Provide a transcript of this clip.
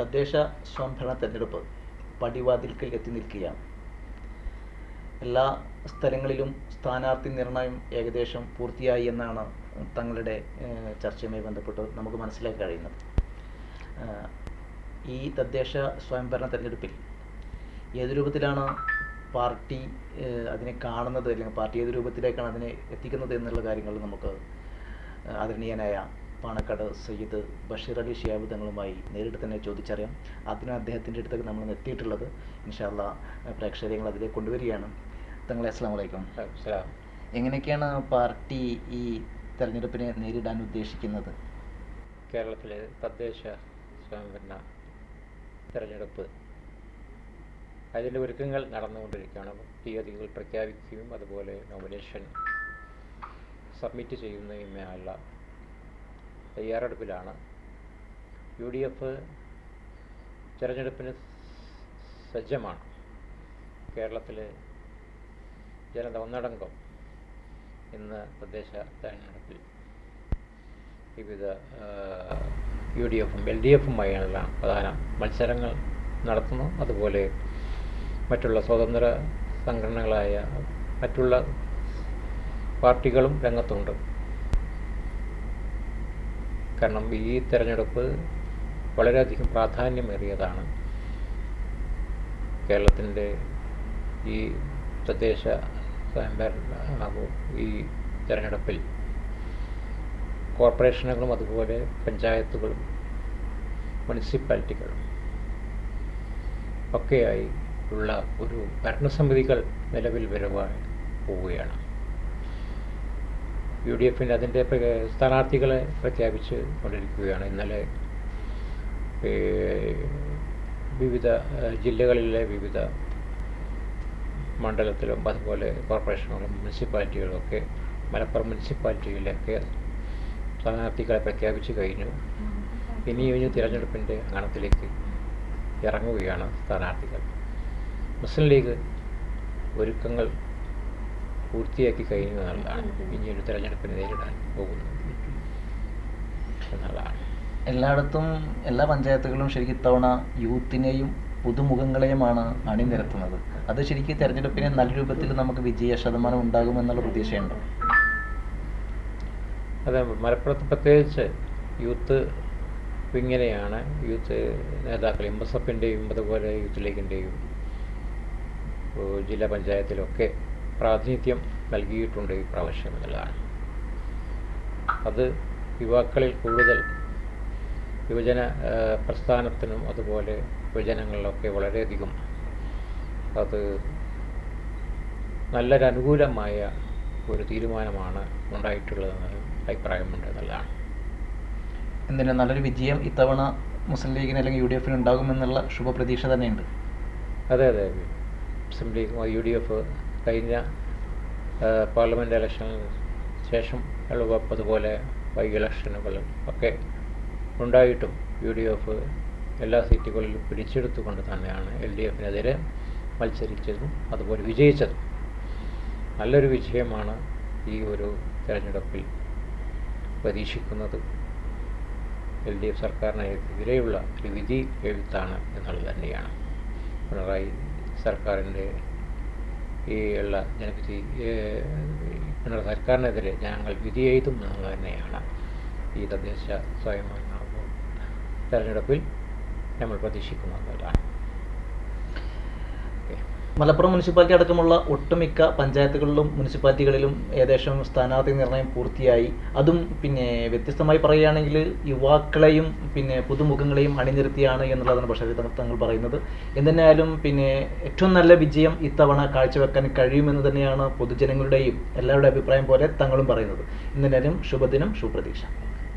തദ്ദേശ സ്വയംഭരണ തെരഞ്ഞെടുപ്പ് പടിവാതിൽക്കൽ എത്തി നിൽക്കുകയാണ്. എല്ലാ സ്ഥലങ്ങളിലും സ്ഥാനാർത്ഥി നിർണയം ഏകദേശം പൂർത്തിയായി എന്നാണ് തങ്ങളുടെ ചർച്ചയുമായി ബന്ധപ്പെട്ട് നമുക്ക് മനസ്സിലാക്കി കഴിയുന്നത്. ഈ തദ്ദേശ സ്വയംഭരണ തെരഞ്ഞെടുപ്പിൽ ഏത് രൂപത്തിലാണ് പാർട്ടി അതിനെ കാണുന്നത് അല്ലെങ്കിൽ പാർട്ടി ഏത് രൂപത്തിലേക്കാണ് അതിനെ എത്തിക്കുന്നത് എന്നുള്ള കാര്യങ്ങൾ നമുക്ക് ആദരണീയനായ പാണക്കാട് സയ്യിദ് ബഷീർ അലി ഷിയാബ് തങ്ങളുമായി നേരിട്ട് തന്നെ ചോദിച്ചറിയാം. അതിന് അദ്ദേഹത്തിന്റെ അടുത്തേക്ക് നമ്മൾ എത്തിയിട്ടുള്ളത്. ഇൻഷാല്ല പ്രേക്ഷകരെ ഞങ്ങൾ അതിലേക്ക് കൊണ്ടുവരികയാണ്. തങ്ങളെ അസ്സാം വലൈക്കും. എങ്ങനെയൊക്കെയാണ് പാർട്ടി ഈ തെരഞ്ഞെടുപ്പിനെ നേരിടാൻ ഉദ്ദേശിക്കുന്നത്? കേരളത്തിലെ തദ്ദേശ സ്വയംഭരണ തെരഞ്ഞെടുപ്പ്. അതിന്റെ ഒരുക്കങ്ങൾ നടന്നുകൊണ്ടിരിക്കുകയാണ്. തീയതികൾ പ്രഖ്യാപിക്കുകയും അതുപോലെ നോമിനേഷൻ സബ്മിറ്റ് ചെയ്യുന്നതുമായുള്ള തയ്യാറെടുപ്പിലാണ്. യു ഡി എഫ് തിരഞ്ഞെടുപ്പിന് സജ്ജമാണ്. കേരളത്തിലെ ജനത ഒന്നടങ്കം ഇന്ന് തദ്ദേശ തെരഞ്ഞെടുപ്പിൽ വിവിധ യു ഡി എഫും എൽ ഡി എഫുമായുള്ള പ്രധാന മത്സരങ്ങൾ നടത്തുന്നു. അതുപോലെ മറ്റുള്ള സ്വതന്ത്ര സംഘടനകളായ മറ്റുള്ള പാർട്ടികളും രംഗത്തുണ്ട്. കാരണം ഈ തെരഞ്ഞെടുപ്പ് വളരെയധികം പ്രാധാന്യമേറിയതാണ്. കേരളത്തിന്റെ ഈ തദ്ദേശ സ്വയംഭരണ ഈ തിരഞ്ഞെടുപ്പിൽ കോർപ്പറേഷനുകളും അതുപോലെ പഞ്ചായത്തുകളും മുനിസിപ്പാലിറ്റികളും ഒക്കെയായി ഉള്ള ഒരു ഭരണസമിതികൾ നിലവിൽ വരുവാൻ പോവുകയാണ്. യു ഡി എഫിന്റെ അതിന്റെ സ്ഥാനാർത്ഥികളെ പ്രഖ്യാപിച്ച് കൊണ്ടിരിക്കുകയാണ്. ഇന്നലെ വിവിധ ജില്ലകളിലെ വിവിധ മണ്ഡലത്തിലും അതുപോലെ കോർപ്പറേഷനുകളും മുനിസിപ്പാലിറ്റികളും ഒക്കെ മലപ്പുറം മുനിസിപ്പാലിറ്റിയിലൊക്കെ സ്ഥാനാർത്ഥികളെ പ്രഖ്യാപിച്ചു കഴിഞ്ഞു. ഇനി ഇനി തിരഞ്ഞെടുപ്പിന്റെ അങ്കണത്തിലേക്ക് ഇറങ്ങുകയാണ് സ്ഥാനാർത്ഥികൾ. മുസ്ലിം ലീഗ് ഒരുക്കങ്ങൾ പൂർത്തിയാക്കി കഴിഞ്ഞു എന്നുള്ളതാണ് ഇനി ഒരു തെരഞ്ഞെടുപ്പിനെ നേരിടാൻ പോകുന്നു. എന്നുള്ളതാണ്. എല്ലായിടത്തും എല്ലാ പഞ്ചായത്തുകളും ശരിക്കും ഇത്തവണ യൂത്തിനെയും പുതുമുഖങ്ങളെയുമാണ് അണിനിരത്തുന്നത്. അത് ശരിക്കും തെരഞ്ഞെടുപ്പിനെ നല്ല രൂപത്തിൽ നമുക്ക് വിജയ ശതമാനം ഉണ്ടാകുമെന്നുള്ള പ്രതീക്ഷയുണ്ട്? അതെ മലപ്പുറത്ത് പ്രത്യേകിച്ച് യൂത്ത് ഇങ്ങനെയാണ്. യൂത്ത് നേതാക്കൾ എം എസ് എഫിന്റെയും അതുപോലെ യൂത്ത് ലീഗിന്റെയും ജില്ലാ പഞ്ചായത്തിലൊക്കെ പ്രാതിനിധ്യം നൽകിയിട്ടുണ്ട് ഈ പ്രാവശ്യം എന്നുള്ളതാണ്. അത് യുവാക്കളിൽ കൂടുതൽ യുവജന പ്രസ്ഥാനത്തിനും അതുപോലെ യുവജനങ്ങളിലൊക്കെ വളരെയധികം അത് നല്ലൊരനുകൂലമായ ഒരു തീരുമാനമാണ് ഉണ്ടായിട്ടുള്ളതെന്ന് അഭിപ്രായമുണ്ട് എന്നുള്ളതാണ്. എന്തിനാ നല്ലൊരു വിജയം ഇത്തവണ മുസ്ലിം ലീഗിന് അല്ലെങ്കിൽ യു ഡി എഫിന് ഉണ്ടാകുമെന്നുള്ള ശുഭപ്രതീക്ഷ തന്നെയുണ്ട്. അതെ അതെ. Muslim League U D F കഴിഞ്ഞ പാർലമെന്റ് ഇലക്ഷന് ശേഷം എളുപ്പം അതുപോലെ ബൈ ഇലക്ഷനുകളും ഒക്കെ ഉണ്ടായിട്ടും യു ഡി എഫ് എല്ലാ സീറ്റുകളിലും പിടിച്ചെടുത്തുകൊണ്ട് തന്നെയാണ് എൽ ഡി എഫിനെതിരെ മത്സരിച്ചതും അതുപോലെ വിജയിച്ചതും. നല്ലൊരു വിജയമാണ് ഈ ഒരു തെരഞ്ഞെടുപ്പിൽ പ്രതീക്ഷിക്കുന്നത്. എൽ ഡി എഫ് സർക്കാരിനെതിരെയുള്ള ഒരു വിധി എഴുത്താണ് എന്നുള്ളത് തന്നെയാണ്. പിണറായി സർക്കാരിന്റെ ഈ ഉള്ള ജനവിധി പിണറായി സർക്കാരിനെതിരെ ഞങ്ങൾ വിധി എഴുതും എന്ന് തന്നെയാണ് ഈ തദ്ദേശ സ്വയംഭരണ തെരഞ്ഞെടുപ്പിൽ നമ്മൾ പ്രതീക്ഷിക്കുന്നതാണ് മലപ്പുറം മുനിസിപ്പാലിറ്റി അടക്കമുള്ള ഒട്ടുമിക്ക പഞ്ചായത്തുകളിലും മുനിസിപ്പാലിറ്റികളിലും ഏകദേശം സ്ഥാനാർത്ഥി നിർണയം പൂർത്തിയായി. അതും പിന്നെ വ്യത്യസ്തമായി പറയുകയാണെങ്കിൽ യുവാക്കളെയും പിന്നെ പുതുമുഖങ്ങളെയും അണിനിരത്തിയാണ് എന്നുള്ളതാണ് പക്ഷേ തങ്ങൾ പറയുന്നത്. എന്തിനായാലും പിന്നെ ഏറ്റവും നല്ല വിജയം ഇത്തവണ കാഴ്ചവെക്കാൻ കഴിയുമെന്ന് തന്നെയാണ് പൊതുജനങ്ങളുടെയും എല്ലാവരുടെയും അഭിപ്രായം പോലെ തങ്ങളും പറയുന്നത്. എന്തിനായാലും ശുഭദിനം ശുഭപ്രതീക്ഷ.